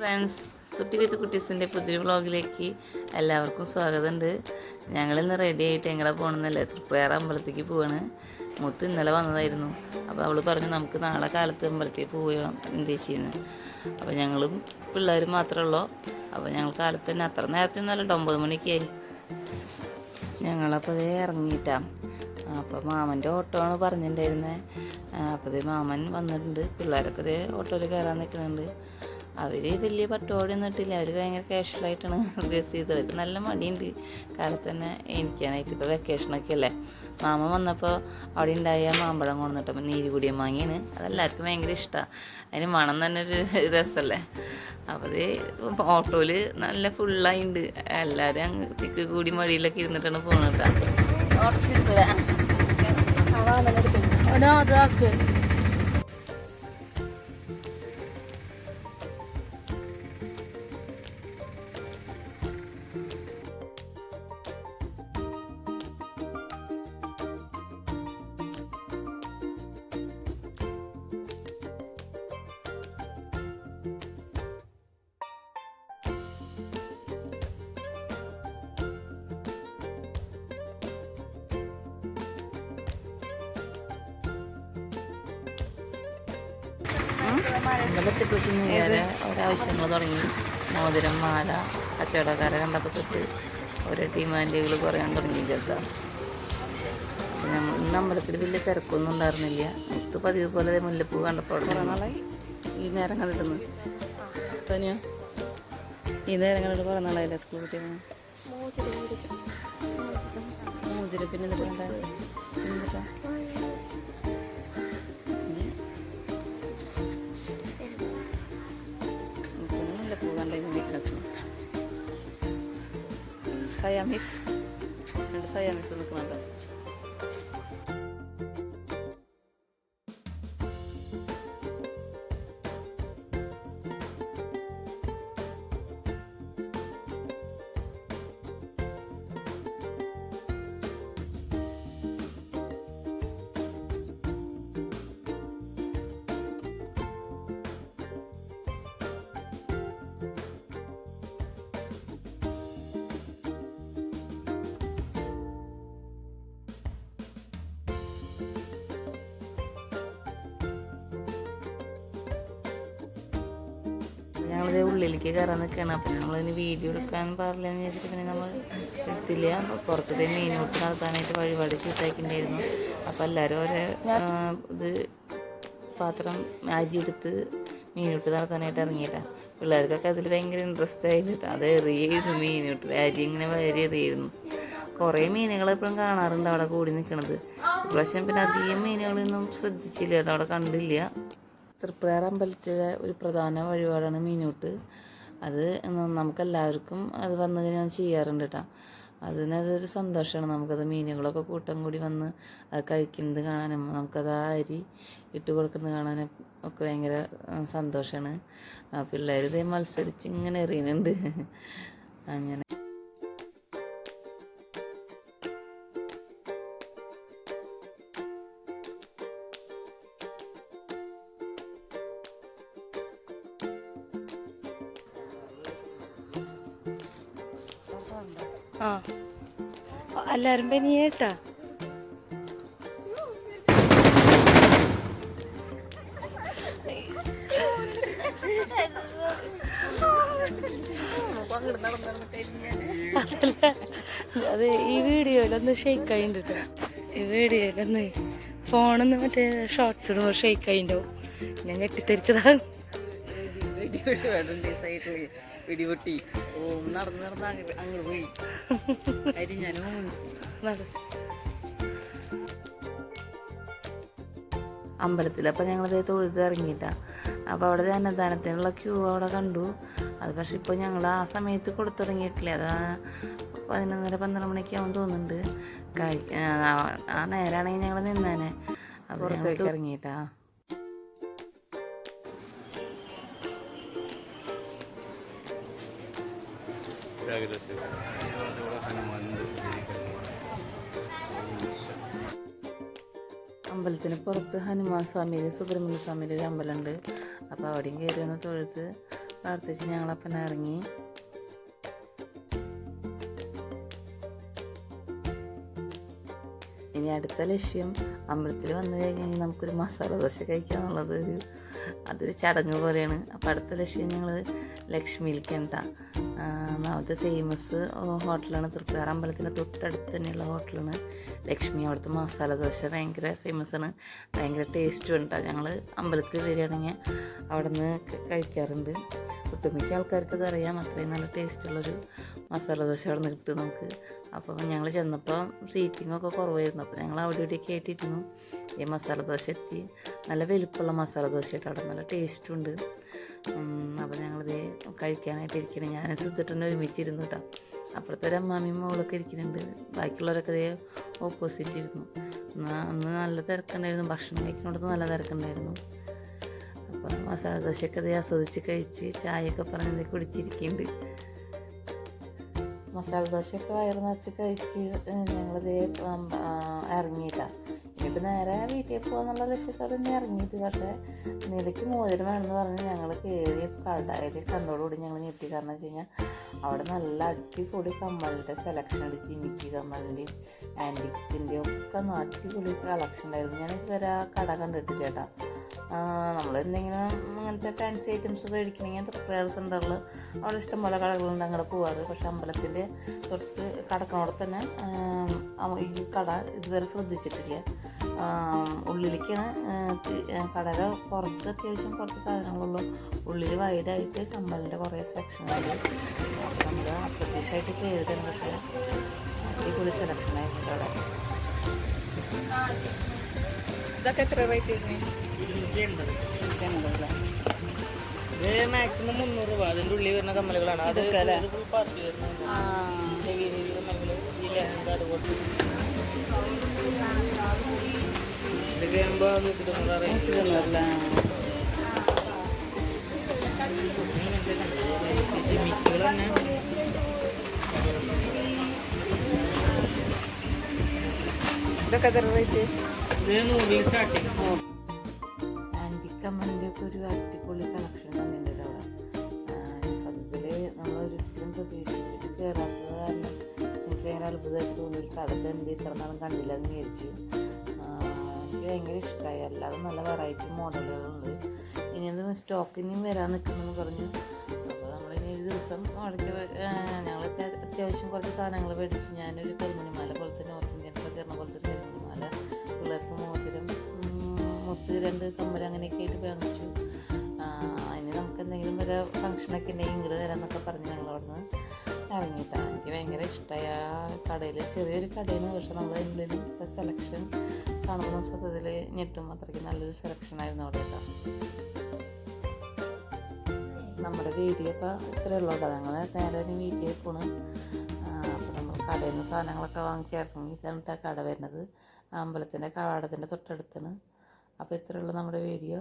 Friends കുട്ടി വിത്ത് കുട്ടീസിന്റെ പുതിയൊരു വ്ളോഗിലേക്ക് എല്ലാവർക്കും സ്വാഗതമുണ്ട്. ഞങ്ങളിന്ന് റെഡി ആയിട്ട് എങ്ങനെ പോകണമെന്നല്ലേ തൃപ്പയർ അമ്പലത്തേക്ക് പോവാണ്. മുത്ത് ഇന്നലെ വന്നതായിരുന്നു. അപ്പോൾ അവൾ പറഞ്ഞു നമുക്ക് നാളെ കാലത്ത് അമ്പലത്തേക്ക് പോവാം ഉദ്ദേശിക്കുന്നത് അപ്പോൾ ഞങ്ങളും പിള്ളേരും മാത്രമേ ഉള്ളൂ? അപ്പോൾ ഞങ്ങൾ കാലത്ത് തന്നെ അത്ര നേരത്തെ ഒന്നല്ല ഒമ്പത് മണിക്കായി ഞങ്ങളപ്പോൾ അതേ ഇറങ്ങിയിട്ടാം. അപ്പോൾ മാമന്റെ ഓട്ടോ ആണ് പറഞ്ഞിട്ടുണ്ടായിരുന്നത് അപ്പോൾ മാമൻ വന്നിട്ടുണ്ട്. പിള്ളേരൊക്കെ ഇതേ ഓട്ടോയിൽ കയറാൻ നിൽക്കുന്നുണ്ട്. അവർ വലിയ പട്ടോടെ ഇട്ടില്ല അവർ ഭയങ്കര കാഷ്വലായിട്ടാണ് ഡ്രസ് ചെയ്തത്. അവർ നല്ല മടിയുണ്ട്. കാലത്ത് തന്നെ എനിക്കാനായിട്ട് ഇപ്പോൾ വെക്കേഷനൊക്കെ അല്ലേ? മാമ വന്നപ്പോൾ അവിടെ ഉണ്ടായ മാമ്പഴം കൊണ്ടുവന്നിട്ടപ്പോൾ നീരുകൂടിയ മാങ്ങിയാണ്. അതെല്ലാവർക്കും ഭയങ്കര ഇഷ്ടമാണ് അതിന് മണം തന്നെ ഒരു രസമല്ലേ അപ്പോൾ ഓട്ടോയിൽ നല്ല ഫുള്ളായിട്ടുണ്ട് എല്ലാവരും അങ്ങ് തിക്ക് കൂടി മഴയിലൊക്കെ ഇരുന്നിട്ടാണ് പോകുന്നത് ഓട്ടോ ഇഷ്ടമല്ലേ അതാക്ക് അമ്പലത്തിൽ തൊട്ട് നേരെ ഒരാവശ്യങ്ങൾ തുടങ്ങി. മോതിരം മാല കച്ചവടക്കാരെ കണ്ടപ്പോൾ തൊട്ട് ഓരോ ഡിമാൻഡുകൾ കുറയാൻ തുടങ്ങി ചേർത്ത ഇന്ന് അമ്പലത്തിൽ വലിയ തിരക്കൊന്നും ഉണ്ടായിരുന്നില്ല. മുത്ത് പതിവ് പോലെ മുല്ലപ്പൂ കണ്ടപ്പോൾ നാളായി. ഈ നേരം കണ്ടിട്ടുന്നു. തനിയോ ഈ നേരം കണ്ടിട്ട് കുറേ നാളായില്ലേ സ്കൂൾ കുട്ടികൾ മോതിരം പിന്നെ എന്നിട്ട് കണ്ടാൽ സയാമിസ് രണ്ട് സയാമിസ് നിൽക്കുന്നുണ്ട് ഞങ്ങളിത് ഉള്ളിലേക്ക് കയറാൻ നിൽക്കുകയാണ് അപ്പം ഞങ്ങളിതിന് വീഡിയോ എടുക്കാൻ പാടില്ല എന്ന് വിചാരിച്ചിട്ട് പിന്നെ നമ്മൾ എത്തില്ല അപ്പോൾ പുറത്തത്തെ മീനോട്ട് നടത്താനായിട്ട് വഴിപാട് ചീത്തായിക്കുണ്ടായിരുന്നു അപ്പോൾ എല്ലാവരും ഓരോ ഇത് പാത്രം അരി എടുത്ത് മീനൂട്ട് നടത്താനായിട്ട് ഇറങ്ങിയിട്ട പിള്ളേർക്കൊക്കെ അതിൽ ഭയങ്കര ഇൻട്രസ്റ്റ് ആയിട്ട് അത് എറിയായിരുന്നു മീനൂട്ട്. അരി ഇങ്ങനെ വളരെ എറിയായിരുന്നു. കുറേ മീനുകൾ എപ്പോഴും കാണാറുണ്ട് അവിടെ കൂടി നിൽക്കണത് ഇപ്രാവശ്യം പിന്നെ അധികം മീനുകളൊന്നും ശ്രദ്ധിച്ചില്ല കേട്ടോ അവിടെ കണ്ടില്ല. തൃപ്രയാർ അമ്പലത്തിലെ ഒരു പ്രധാന വഴിപാടാണ് മീനൂട്ട്. അത് നമുക്കെല്ലാവർക്കും അത് വന്നു കഴിഞ്ഞാൽ ചെയ്യാറുണ്ട് കേട്ടോ അതിനതൊരു സന്തോഷമാണ് നമുക്കത് മീനുകളൊക്കെ കൂട്ടം കൂടി വന്ന് അത് കഴിക്കുന്നത് കാണാനും നമുക്കത് ആ അരി ഇട്ട് കൊടുക്കുന്നത് കാണാനും ഒക്കെ ഭയങ്കര സന്തോഷമാണ് പിള്ളേർ ഇതേ മത്സരിച്ച് ഇങ്ങനെ എറിയുന്നുണ്ട്. അങ്ങനെ. ആ. എല്ലാരും പനിയേട്ടാ അതല്ല അത് ഈ വീഡിയോയിലൊന്ന് ഷെയ്ക്ക് ആയിട്ടുണ്ട് ഈ വീഡിയോയിലൊന്ന് ഫോണൊന്ന് മറ്റേ ഷോർട്സ് ഇടുമ്പോൾ ഷെയ്ക്ക് ആയിണ്ടാവും ഞാൻ ഞെട്ടിത്തെരിച്ചതാ സൈഡിൽ പിടിപൊട്ടി ഓ നടന്ന് നടന്ന് അങ്ങ് അങ്ങ് പോയി. അരി ഞാനും അമ്പലത്തിൽ അപ്പം ഞങ്ങളത് തൊഴുത് ഇറങ്ങിയിട്ടാ. അപ്പോൾ അവിടെ അന്നദാനത്തിനുള്ള ക്യൂ അവിടെ കണ്ടു. അത് പക്ഷെ ഇപ്പോൾ ഞങ്ങൾ ആ സമയത്ത് കൊടുത്തു തുടങ്ങിയിട്ടില്ല അത് പതിനൊന്നര പന്ത്രണ്ട് മണിക്ക് ആവും തോന്നുന്നുണ്ട്. കഴി ആ- ആ നേരാണെങ്കിൽ ഞങ്ങൾ നിന്നേനെ. അപ്പോൾ പുറത്തേക്ക് ഇറങ്ങിയിട്ടാ. അമ്പലത്തിന് പുറത്ത് ഹനുമാൻ സ്വാമിയിൽ സുബ്രഹ്മണ്യ സ്വാമിയുടെ ഒരു അമ്പലമുണ്ട്. അപ്പോൾ അവിടെയും കയറി ഒന്ന് തൊഴുത്ത് പ്രാർത്ഥിച്ച് ഞങ്ങളപ്പന ഇറങ്ങി. ഇനി അടുത്ത ലക്ഷ്യം അമ്പലത്തിൽ വന്നു കഴിഞ്ഞാൽ നമുക്കൊരു മസാല ദോശ കഴിക്കുക എന്നുള്ളത് ഒരു അതൊരു ചടങ്ങ് പോലെയാണ്. അപ്പോൾ അടുത്ത ലക്ഷ്യം ഞങ്ങൾ ലക്ഷ്മിയിലേക്കാണ് ലിക്കണ്ട അവിടുത്തെ ഫേമസ് ഹോട്ടലാണ് തൃപ്തിയാർ അമ്പലത്തിന്റെ തൊട്ടടുത്ത് തന്നെയുള്ള ഹോട്ടലാണ് ലക്ഷ്മി അവിടുത്തെ മസാല ദോശ ഭയങ്കര ഫേമസ് ആണ്. ഭയങ്കര ടേസ്റ്റും ഉണ്ട്. ഞങ്ങൾ അമ്പലത്തിൽ വരികയാണെങ്കിൽ അവിടെ നിന്ന് കഴിക്കാറുണ്ട്. ഒട്ടുമിക്ക ആൾക്കാർക്ക് ഇത് അറിയാം അത്രയും നല്ല ടേസ്റ്റുള്ളൊരു മസാല ദോശ അവിടെ നിന്ന് കിട്ടും നമുക്ക്. അപ്പോൾ ഞങ്ങൾ ചെന്നപ്പോൾ സീറ്റിംഗ് ഒക്കെ കുറവായിരുന്നു. അപ്പോൾ ഞങ്ങൾ അവിടെ ഇവിടെ കേട്ടിരുന്നു ഈ മസാല ദോശ എത്തി. നല്ല വലുപ്പമുള്ള മസാല ദോശയായിട്ട് അവിടെ നല്ല ടേസ്റ്റും ഉണ്ട്. അപ്പോൾ ഞങ്ങളിത് കഴിക്കാനായിട്ട് ഇരിക്കണം. ഞാൻ സുത്തിട്ടുണ്ട് ഒരുമിച്ചിരുന്നു കേട്ടോ അപ്പുറത്തെ ഒരു അമ്മാമിയും മോളൊക്കെ ഇരിക്കുന്നുണ്ട്. ബാക്കിയുള്ളവരൊക്കെ ഇതേ ഓപ്പോസിറ്റ് ഇരുന്നു. അന്ന് നല്ല തിരക്കുണ്ടായിരുന്നു. ഭക്ഷണം കഴിക്കുന്നിടത്ത് നല്ല തിരക്കുണ്ടായിരുന്നു. അപ്പോൾ മസാല ദോശയൊക്കെ ഇതേ ആസ്വദിച്ച് കഴിച്ച് ചായയൊക്കെ പറഞ്ഞ് കുടിച്ചിരിക്കുന്നുണ്ട്. മസാല ദോശയൊക്കെ വയറ് നിറച്ച് കഴിച്ച് ഞങ്ങളിത് ഇറങ്ങിയിട്ടാണ് ഇനിയിപ്പോൾ നേരെ വീട്ടിൽ പോകാന്നുള്ള ലക്ഷ്യത്തോടെ തന്നെ ഇറങ്ങിയിട്ട് പക്ഷേ നിലയ്ക്ക് മോതിരം വേണമെന്ന് പറഞ്ഞ് ഞങ്ങൾ കയറി കടയിൽ കണ്ടോടുകൂടി ഞങ്ങൾ ഞെട്ടി. കാരണം വെച്ച് കഴിഞ്ഞാൽ അവിടെ നല്ല അടിപൊളി കമ്മലിന്റെ സെലക്ഷൻ ഉണ്ട്. ജിമിക്കി കമ്മലിന്റെയും ആന്റിക്കിന്റെയും ഒക്കെ അടിപൊളി കളക്ഷൻ ഉണ്ടായിരുന്നു. ഞാൻ ഇതുവരെ ആ കട കണ്ടിട്ടില്ല കേട്ടോ. നമ്മൾ എന്തെങ്കിലും അങ്ങനത്തെ ഫാൻസി ഐറ്റംസ് മേടിക്കണമെങ്കിൽ പ്രയർ സെന്ററിൽ അവിടെ ഇഷ്ടംപോലെ കടകളുണ്ട് അങ്ങോട്ട് പോവാറ്. പക്ഷേ അമ്പലത്തിന്റെ തൊട്ട് കടക്കണോടെ തന്നെ ഈ കട ഇതുവരെ ശ്രദ്ധിച്ചിട്ടില്ല. ഉള്ളിലേക്കാണ് കടയുടെ പുറത്ത് അത്യാവശ്യം കുറച്ച് സാധനങ്ങളുള്ളൂ. ഉള്ളിൽ വൈഡായിട്ട് കമ്മലിന്റെ കുറേ സെക്ഷനുണ്ട് നമ്മൾ അപ്രത്യക്ഷമായിട്ട് കയറിയതാണ് പക്ഷേ അടിപൊളി സെലക്ഷനായിരുന്നു അവിടെ. ഇതൊക്കെ എത്ര റേറ്റ് വരുന്നത് ഇത് മാക്സിമം മുന്നൂറ് രൂപ. അതിന്റെ ഉള്ളിൽ വരുന്ന കമ്മലുകളാണ്. അത് ഇത് full പാർട്ടി വരുന്നത് ഇതൊക്കെ ആകുമ്പോൾ നൂറ്റി തൊണ്ണൂറ് റേഞ്ച് ജിമിക്കുകൾ തന്നെ ഇതൊക്കെ എത്ര റേറ്റ് ഇത് നൂറിൽ സ്റ്റാർട്ടിങ് ആന്റിക് കമ്മലിന്റെ ഒക്കെ ഒരു അടിപൊളി കളക്ഷൻ തന്നെയുണ്ട് അവിടെ. സത്യത്തിൽ നമ്മളൊരിക്കലും പ്രതീക്ഷിച്ചിട്ട് കയറാത്തത് കാരണം ഭയങ്കര അത്ഭുതമായിട്ട് തോന്നി കടത്ത് എന്ത് ഇത്ര നാളും കണ്ടില്ല എന്ന് വിചാരിച്ചു എനിക്ക് ഭയങ്കര ഇഷ്ടമായി അല്ലാതെ നല്ല വെറൈറ്റി മോഡലുകളുണ്ട് ഇനി അത് സ്റ്റോക്ക് ഇനിയും വരാൻ നിൽക്കുമെന്ന് പറഞ്ഞു. അപ്പോൾ നമ്മളിനി ഒരു ദിവസം അവിടേക്ക് ഞങ്ങൾ അത്യാവശ്യം കുറച്ച് സാധനങ്ങൾ മേടിച്ച് ഞാനൊരു കരിമണിമാല തന്നെ നോർത്ത് ഇന്ത്യൻസ് ഒക്കെ ഇടുന്ന പോലത്തെ കരിമണിമാല പിള്ളേർക്ക് മോതിരം മുത്ത് രണ്ട് കമ്മൽ അങ്ങനെയൊക്കെ ആയിട്ട് വാങ്ങിച്ചു. അതിന് നമുക്ക് എന്തെങ്കിലും വരെ ഫങ്ഷനൊക്കെ ഉണ്ടെങ്കിൽ ഇങ്ങോട്ട് തരാമെന്നൊക്കെ പറഞ്ഞു ഞങ്ങൾ അവിടുന്ന്. ഇറങ്ങിയിട്ടാണ്. എനിക്ക് ഭയങ്കര ഇഷ്ടമായി ആ കടയിൽ ചെറിയൊരു കടയിൽ പക്ഷെ നമ്മൾ എന്തെങ്കിലും സെലക്ഷൻ കാണുമ്പോൾ സത്യത്തിൽ ഞെട്ടും. അത്രയ്ക്ക് നല്ലൊരു സെലക്ഷൻ ആയിരുന്നു അവിടെ കേട്ടോ. നമ്മുടെ വീഡിയോ ഇപ്പോൾ ഇത്രയേ ഉള്ളൂ കേട്ടോ. ഞങ്ങൾ നേരെ വീട്ടിൽ പോണ്. അപ്പോൾ നമ്മൾ കടയിൽ നിന്ന് സാധനങ്ങളൊക്കെ വാങ്ങിച്ച് ഇറങ്ങി ഇതാണ് കട വരുന്നത്. അമ്പലത്തിന്റെ കവാടത്തിന്റെ തൊട്ടടുത്താണ്. അപ്പോൾ ഇത്രയേ ഉള്ളൂ നമ്മുടെ വീഡിയോ.